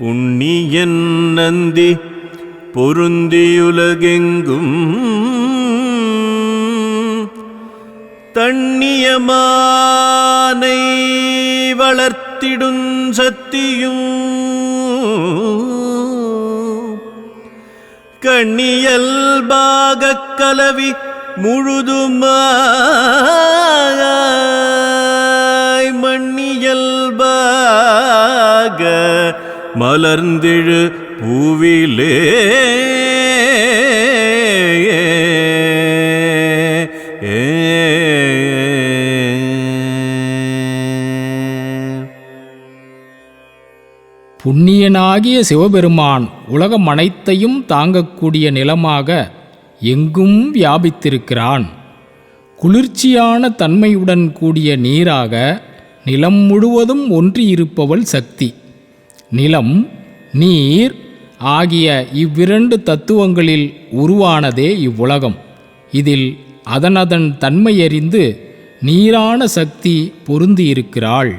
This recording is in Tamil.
உண்ணியன் நந்தி பொருந்தியுலகெங்கும். தண்ணியமானை வளர்த்திடும் சத்தியும். கண்ணியல்பாகக் கலவி முழுதுமாய் மண்ணியல்பாக மலர்ந்திழு பூவிலே. புண்ணியனாகிய சிவபெருமான் உலகம் அனைத்தையும் தாங்கக்கூடிய நிலமாக எங்கும் வியாபித்திருக்கிறான். குளிர்ச்சியான தன்மையுடன் கூடிய நீராக நிலம் முழுவதும் ஒன்றியிருப்பவள் சக்தி. நிலம் நீர் ஆகிய இவ்விரண்டு தத்துவங்களில் உருவானதே இவ்வுலகம். இதில் அதனதன் தன்மையறிந்து நீரான சக்தி பொருந்தியிருக்கிறாள்.